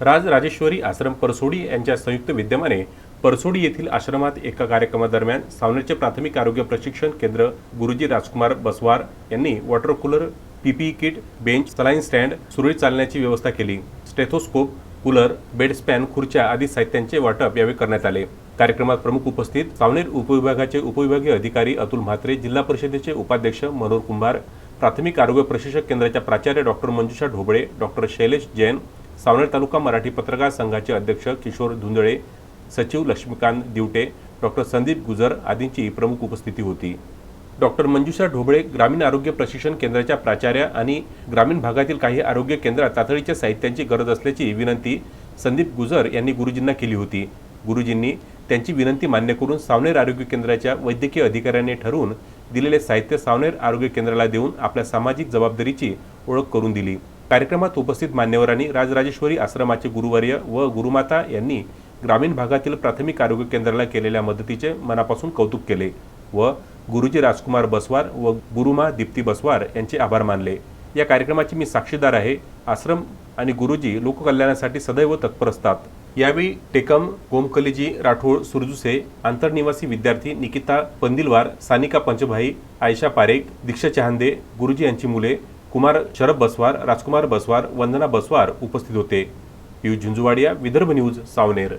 राज राजेश्वरी आश्रम परसोडी यांच्या संयुक्त विद्यमाने परसोडी येथील आश्रमात एका कार्यक्रमादरम्यान सावनेरचे प्राथमिक आरोग्य प्रशिक्षण केंद्र गुरुजी राजकुमार बसवार यांनी water cooler PPE kit bench saline stand सुरळीत चालण्याची व्यवस्था केली. स्टेथोस्कोप कूलर बेडस्पॅन खुर्च्या आदी साहित्यांचे वाटप यावेळी करण्यात आले. कार्यक्रमात प्रमुख उपस्थित सावनेर उपविभागाचे उपविभागीय अधिकारी अतुल म्हात्रे जिल्हा परिषदेचे उपाध्यक्ष मनोहर कुंभार प्राथमिक आरोग्य प्रशिक्षक केंद्राच्या प्राचार्य डॉक्टर मंजुषा ढोबळे डॉक्टर शैलेश जैन सावनेर तालुका मराठी पत्रकार संघाचे अध्यक्ष किशोर धुंदळे सचिव लक्ष्मीकांत दिवटे डॉक्टर संदीप गुजर आदींची प्रमुख उपस्थिती होती. डॉक्टर मंजुषा ढोबळे ग्रामीण आरोग्य प्रशिक्षण केंद्राच्या प्राचार्या आणि ग्रामीण भागातील काही आरोग्य केंद्रात तातडीच्या साहित्यांची गरज असल्याची विनंती संदीप गुजर यांनी गुरुजींना केली होती. गुरुजींनी त्यांची विनंती मान्य करून सावनेर आरोग्य केंद्राच्या वैद्यकीय अधिकाऱ्यांनी ठरवून दिलेले साहित्य सावनेर आरोग्य केंद्राला देऊन आपल्या सामाजिक जबाबदारीची ओळख करून दिली. कार्यक्रमात उपस्थित मान्यवरांनी राजराजेश्वरी आश्रमाचे गुरुवर्य व गुरुमाता यांनी ग्रामीण भागातील प्राथमिक आरोग्य केंद्राला केलेल्या मदतीचे मनापासून कौतुक केले व गुरुजी राजकुमार बसवार व गुरुमा दीप्ती बसवार यांचे आभार मानले. या कार्यक्रमाची मी साक्षीदार आहे. आश्रम आणि गुरुजी लोककल्याणासाठी सदैव तत्पर असतात. यावेळी टेकम गोमकलीजी राठोड सुरजुसे आंतरनिवासी विद्यार्थी निकिता पंदिलवार सानिका पंचभाई आयशा पारेख दीक्षा चहांदे गुरुजी यांची मुले कुमार शरद बसवार राजकुमार बसवार वंदना बसवार उपस्थित होते. पियुष झुंजुवाडिया विदर्भ न्यूज सावनेर.